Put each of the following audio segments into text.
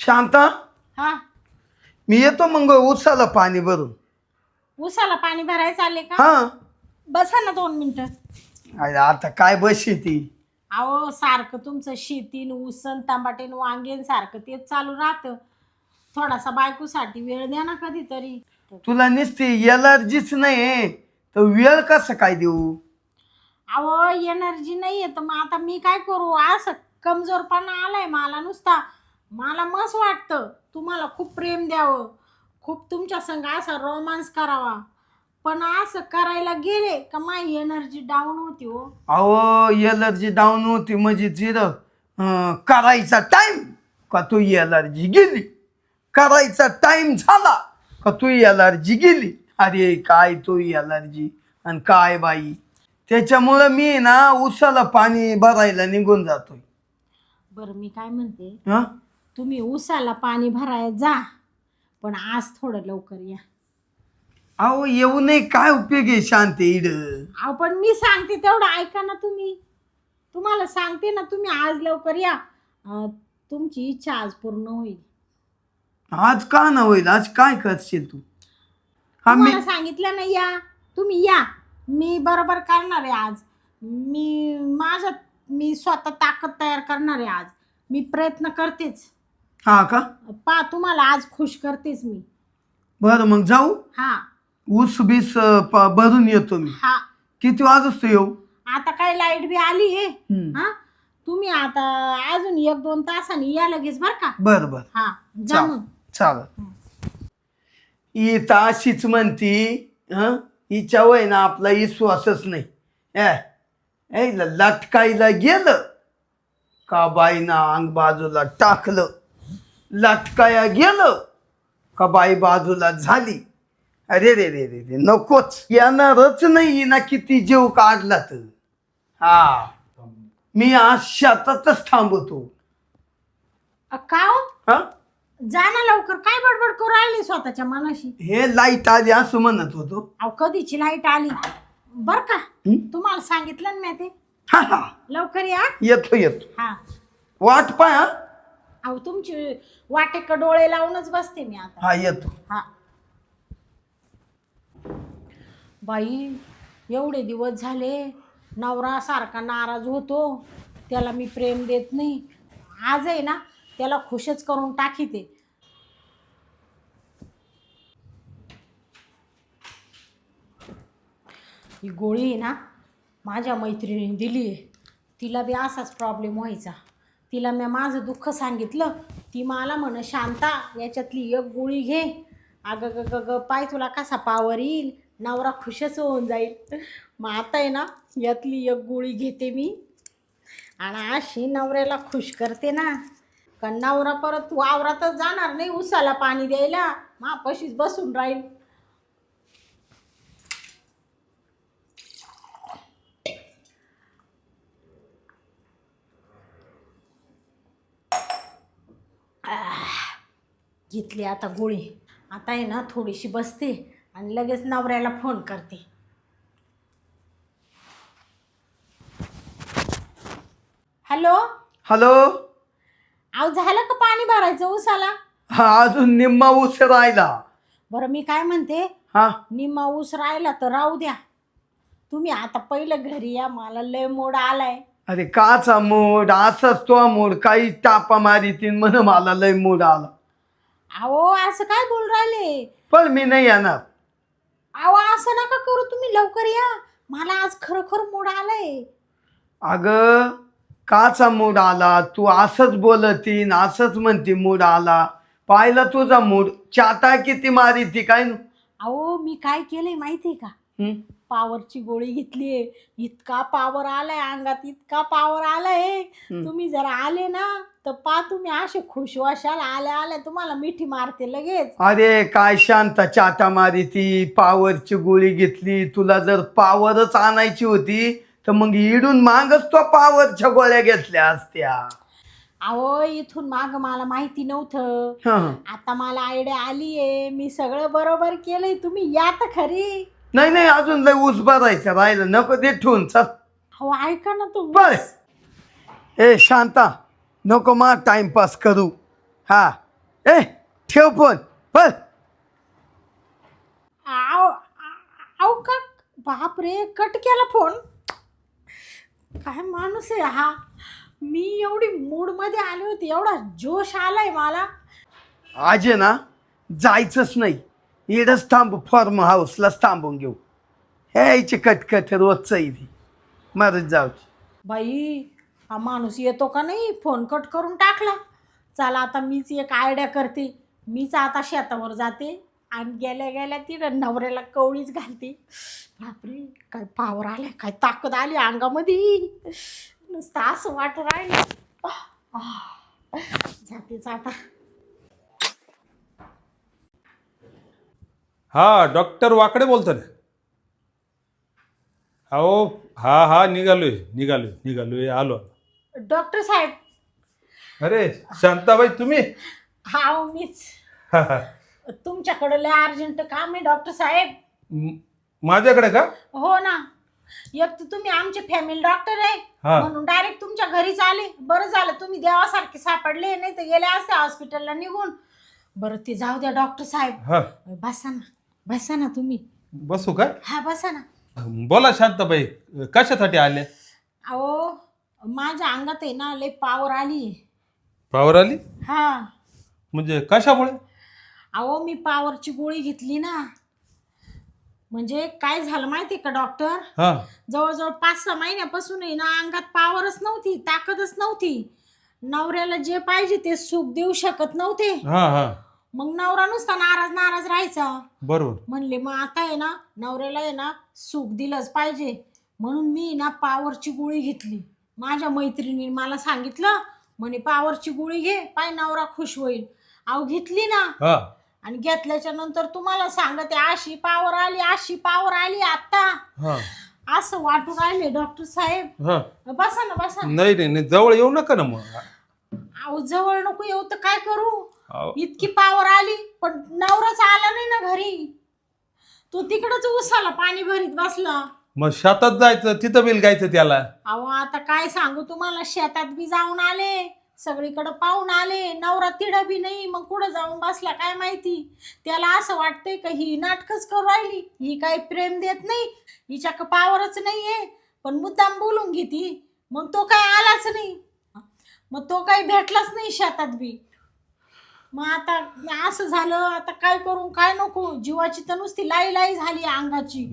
शांता? हा. मी येतो मग उसाला पाणी भरून. उसाला पाणी भरायचं आले का? हा. बसा ना दोन मिनिटं. अरे आता काय बशी ती? अहो सारखं तुमचं शेतीन उसन तांबाटेन वांगेन सारखं तेच चालू राहतं. थोडासा बायकोसाठी वेळ द्या ना कधीतरी. तुला नुसती एलर्जीच नाही तर वेळ कसं काय देऊ? अहो एनर्जी नाही आहे तर मग आता मी काय करू? असं कमजोरपणा आलाय मला नुसता. मला मस्त वाटतं. तुम्हाला खूप प्रेम द्यावं. खूप तुमच्या संग असा रोमांस करावा. पण असं करायला गेले का माझी एनर्जी डाऊन होती हो. अहो एलर्जी डाऊन होती म्हणजे जिरं. अं, करायचा टाइम का तू एलर्जी गेली? करायचा टाइम झाला का तू एलर्जी गेली? अरे काय तू एलर्जी आणि काय बाई? त्याच्यामुळं मी ना उसाला पाणी भरायला निघून जातोय. बरं मी काय म्हणते? हा? तुम्ही उसाला पाणी भरायला जा पण आज थोडं लवकर या. अहो येऊ नये. काय उपयोग आहे शांती इड अहो पण मी सांगते तेवढं ऐका ना तुम्ही. तुम्हाला सांगते ना तुम्ही आज लवकर या. अं, तुमची इच्छा आज पूर्ण होईल. आज का ना होईल? आज काय करशील तू? हा मी तुम्हाला सांगितलं ना या. तुम्ही या. मी बरोबर करणार आहे आज. मी माझ्या मी स्वतः ताकद तयार करणार आहे आज. मी प्रयत्न करतेच. हा का? पा तुम्हाला आज खुश करतेच मी. बरं मग जाऊ? हा. ऊस बीस अं, प- भरून येतो मी. हा. किती वाजतो येऊ? आता काय लाइट बी आली आहे. हम्म. हा? तुम्ही आता अजून एक दोन तासांनी या लगेच बर का? बरं बरं. हा. जा चाल मग. चाल ही तर अशीच म्हणती हं? हिच्या वय ना आपला विश्वासच नाही. ल- लटकायला गेलं. का बाईना अंग बाजूला टाकलं? लटकाया गेलं का बाई बाजूला झाली? अरे रे रे रे रे नकोच. येणारच नाही ना किती जीव काढला तर हा. मी आज शेतातच थांबतो. अ, का हो? हा? जा ना लवकर. काय बडबड करू राहिली स्वतःच्या मनाशी? हे लाइट आली असं म्हणत होतो. अहो कधीची लाइट आली? बर का हं? तुम्हाला सांगितलं ना मी ते. हा हा. लवकर या. येतो येतो. हा. वाट पाय हा अहो तुमची वाटेक डोळे लावूनच बसते मी आता. हा येतो. हा. बाई एवढे दिवस झाले नवरा सारखा नाराज होतो. त्याला मी प्रेम देत नाही. आज आहे ना त्याला खुशच करून टाकीते. ही गोळी आहे ना माझ्या मैत्रिणीने दिली आहे. तिला बी असाच प्रॉब्लेम व्हायचा. तिला मी माझं दुःख सांगितलं. ती मला म्हण शांता याच्यातली एक गोळी घे. अगं ग ग ग पाय तुला कसा पावर येईल? नवरा खुशच होऊन जाईल. मग आता आहे ना यातली एक गोळी घेते मी. आणि अशी नवऱ्याला खुश करते ना. कारण नवरा परत वावरातच जाणार नाही उसाला पाणी द्यायला. मापाशीच बसून राहील. घेतली आता गोळी. आता आहे ना थोडीशी बसते आणि लगेच नवऱ्याला फोन करते. हॅलो? हॅलो? अहो झालं का पाणी भरायचं उसाला हा अजून निम्मा ऊस राहिला. बरं मी काय म्हणते? हा. निम्मा ऊस राहिला तर राहू द्या. तुम्ही आता पहिलं घरी या मला लय मोड आलाय. अरे काचा मूड असाच तो मूड काही टापा मारितीन म्हण मला लय मूड आला. अहो असं काय बोल राहिले? पण मी नाही येणार. अहो असं नका करू तुम्ही लवकर या. मला आज खरोखर मोड आलाय. अगं काचा मूड आला? तू असंच बोलतीन असंच म्हणती मूड आला. पाहिला तुझा मूड? चाटा किती मारी ती काय नु? अहो मी काय केलंय माहितीये का? हं? पावरची गोळी घेतलीये. इतका पावर आलाय अंगात इतका पावर आलाय. तुम्ही जर आले ना तर पा तुम्ही असे खुश वाशाल आल्या आल्या तुम्हाला मिठी मारते लगेच. अरे काय शांत चाटा मारी ती पावरची गोळी घेतली तुला जर पावरच आणायची होती तर मग इडून मागच तो पावरच्या गोळ्या घेतल्या असत्या. अहो इथून माग मला माहिती नव्हतं. हं. आता मला आयडिया आलीये. मी सगळं बरोबर केलंय. तुम्ही या तर खरी. नाही नाही अजून लय ऊस भरायचं राहिलं. नको ते ठेवून चल. अहो ऐका ना तू बर ए शांता. नको मा टाइमपास करू. हा. ए ठेव फोन. बस. आव का? बापरे कट केला फोन. काय माणूस आहे हा? मी एवढी मूडमध्ये आली होती एवढा जोश आलाय मला. आज आहे ना जायचंच नाही. इडच थांब फॉर्म हाऊसलाच थांबून घेऊ. ह्याची कटकट रोजचं इथे. मारत जाऊची बाई हा माणूस येतो का नाही? फोन कट करून टाकला. चला आता मीच एक आयडिया करते. मीच आता शेतावर जाते आणि गेल्या गेल्या ती नवऱ्याला कवळीच घालते. बापरे काय पावर आलाय काय ताकद आली अंगामध्ये. नुसतं असं वाट राहिलं. जातेच आता हा डॉक्टर वाकडे बोलतो ना. अहो हा हा निघालोय निघालोय निघालोय आलो. डॉक्टर साहेब. अरे शांताबाई तुम्ही? हा मीच. तुमच्याकडे लय अर्जंट काम आहे डॉक्टर साहेब. म- माझ्याकडे का? हो ना. एक तर तुम्ही आमचे फॅमिली डॉक्टर आहे. हा. म्हणून डायरेक्ट तुमच्या घरीच आले. बरं झालं तुम्ही देवासारखे सापडले नाही तर गेले असते हॉस्पिटलला निघून. बरं ते जाऊ द्या डॉक्टर साहेब. हा. बसा ना बसा ना तुम्ही. बसू का? हा बसा ना. बोला शांताबाई कशासाठी आले? अहो माझ्या अंगात आहे ना लय पावर आली. पावर आली? हा. म्हणजे कशामुळे? अहो मी पावरची गोळी घेतली ना. म्हणजे काय झालं माहिती का डॉक्टर हा. जवळजवळ पाच सहा महिन्यापासून आहे ना अंगात पावरच नव्हती ताकदच नव्हती. नवऱ्याला जे पाहिजे ते सुख देऊ शकत नव्हते. हा हा. मग नवरा नुसता नाराज नाराज राहायचा. बरोबर. म्हणले मग आता आहे ना नवऱ्याला आहे ना सुख दिलंच पाहिजे. म्हणून मी ना पावरची गोळी घेतली. माझ्या मैत्रिणीने मला सांगितलं म्हणे पावरची गोळी घे पाय नवरा खुश होईल. अहो घेतली ना. हा. आणि घेतल्याच्या नंतर तुम्हाला सांगते अशी पावर आली अशी पावर आली आता. हा. असं वाटून राहिले डॉक्टर साहेब. हा. बसा ना बसा. नाही नाही नाही जवळ येऊ नका ना मग. अहो जवळ नको येऊ तर काय करू? अहो, इतकी पावर आली पण नवराच आला नाही ना घरी. तो तिकडच उसाला पाणी भरीत बसला. मग शेतात जायचं तिथं बिल गायचं त्याला. अहो आता काय सांगू तुम्हाला? शेतात बी जाऊन आले सगळीकडे पाहून आले नवरा तिडं बी नाही मग कुठं जाऊन बसला काय माहिती? त्याला असं वाटतंय का ही नाटकच करू राहिली? ही काही प्रेम देत नाही हिच्या पावरच नाहीये. पण मुद्दाम बोलून घेती मग तो काय आलाच नाही. मग तो काही भेटलाच नाही शेतात बी. मग आता असं झालं आता काय करू काय नको? जीवाची तर नुसती लाई लाई झाली अंगाची.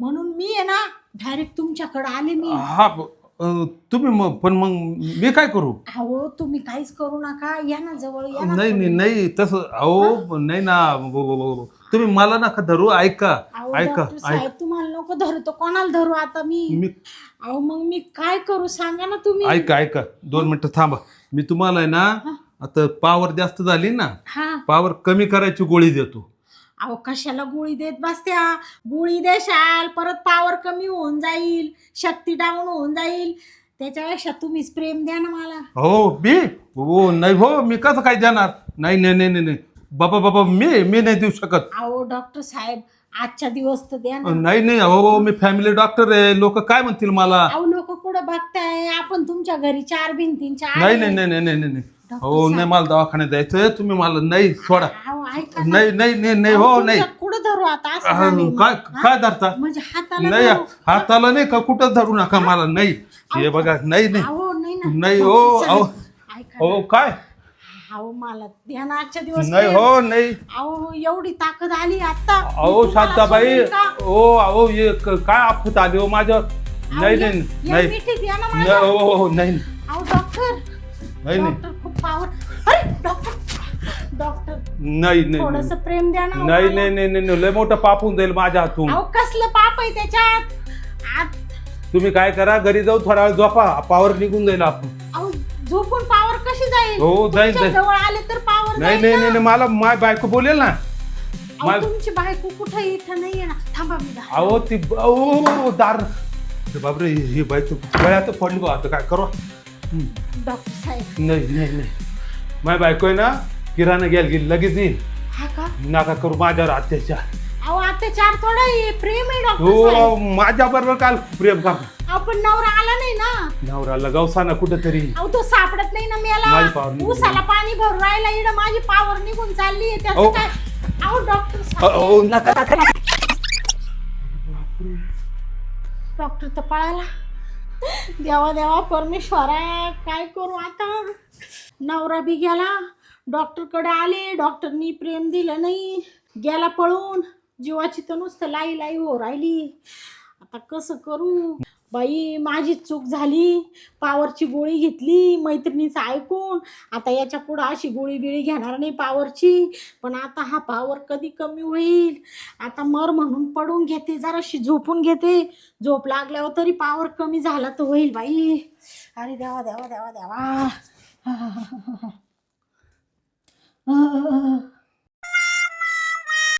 म्हणून मी आहे ना डायरेक्ट तुमच्याकडे आले मी. हा अं, तुम्ही मग पण मग मी काय करू? अहो तुम्ही काहीच करू नका. या ना जवळ या ना नाही नाही नाही तसं अहो नाही ना ब- ब- ब- ब- तुम्ही मला नका धरू ऐका अहो ऐका डॉक्टर साहेब ऐक तुम्हाला नको धरू तर कोणाला धरू आता मी? मी अहो मग मी काय करू सांगा ना तुम्ही. ऐका ऐका दोन मिनिटं थांबा. मी तुम्हाला आहे ना आता पावर जास्त झाली ना हा. पावर कमी करायची गोळी देतो. अहो कशाला गोळी देत बसत्या? गोळी देशाल परत पावर कमी होऊन जाईल शक्ती डाऊन होऊन जाईल. त्याच्यापेक्षा तुम्हीच प्रेम द्या ना मला. हो मी? हो नाही हो मी कसं काय देणार? नाही नाही नाही नाही नाही. बाबा बाबा मी मी नाही देऊ शकत. अहो डॉक्टर साहेब आजच्या दिवस तर द्या ना. नाही नाही हो मी फॅमिली डॉक्टर आहे. लोक काय म्हणतील मला? अहो लोक कुठं बघताय? आपण तुमच्या घरी चार भिंतींच्या नाही नाही. नाही नाही नाही नाही डॉक्टर हो नाही मला दवाखान्यात जायचंय. तुम्ही मला नाही सोडा. ऐका ना. नाही नाही नाही नाही अहो, हो नाही कुठं धरू आता असं अह, झालंय मग. काय हा? काय धरता म्हणजे हाताला नाही धरू. हाताला नाही का कुठं धरू नका मला नाही हे बघा नाही नाही अहो नाही ना नाही, हो, अहो. ऐका हो काय. अहो मला ध्यान आजच्या दिवस नाही प्रेम. हो नाही अहो एवढी ताकद आली आता अहो मी तुम्हाला शांताबाई सोडेल का? हो अहो हे क- काय आपत आली हो माझ्या अहो, नाही या- नाही या नाही मिठीत या ना नाही, माझ्या. हो हो, हो नाही अहो डॉक्टर नाही नाही डॉक्टर खूप पावर अरे डॉक्टर डॉक्टर? नाही नाही थोडस नाही प्रेम द्या ना हो नाही. नाही नाही नाही नाही, लय मोठं पाप होऊन जाईल माझ्या हातून. अहो कसलं पाप आहे त्याच्यात? आत- तुम्ही काय करा घरी जाऊ थोडा वेळ झोपा. पावर निघून जाईल आपण. अहो झोपून पावर कशी जाईल? हो, जाईल, तुमच्या जाईल. जवळ आले तर पावर नाही नाही नाही नाही, मला माय बायको बोलेल ना. मा- तुमची बायको कुठं? इथं नाहीये ना थांबा मी अहो ती अहो दार. अरे बापरे ही बायको गळ्यात पडली बा. आता काय करू. डॉक्टर साहेब. नाही नाही नाही. माय बायको आहे ना किराणा घ्यायला गेली लगेच येईल हा का? नका करू माझ्यावर अत्याचार. अहो अत्याचार थोडा आहे. प्रेम आहे डॉक्टर हो माझ्या बरोबर काल प्रेम का? आपण नवरा आला नाही ना. नवरा लगावसा ना कुठेतरी. अहो तो सापडत नाही ना माझी power मेला निघून उसाला पाणी भरून राहिला इकडं माझी पावर निघून चालली आहे. त्याचं अहो. काय? अहो डॉक्टर अ, साहेब, अ, नका नका नका. डॉक्टर तर पळाला. देवा देवा परमेश्वरा काय करू आता? नवरा बी गेला. डॉक्टरकडे आले डॉक्टरनी प्रेम दिलं नाही. गेला पळून जीवाची तर नुसतं लाई लाई हो राहिली. आता कसं करू? बाई माझी चूक झाली. पावरची गोळी घेतली मैत्रिणीचं ऐकून. आता याच्या पुढं अशी गोळी बिळी घेणार नाही पावरची. पण आता हा पावर कधी कमी होईल? आता मर म्हणून पडून घेते जराशी झोपून घेते. झोप लागल्यावर तरी पावर कमी झाला तर होईल बाई. अरे देवा देवा देवा देवा. 嗯啊啊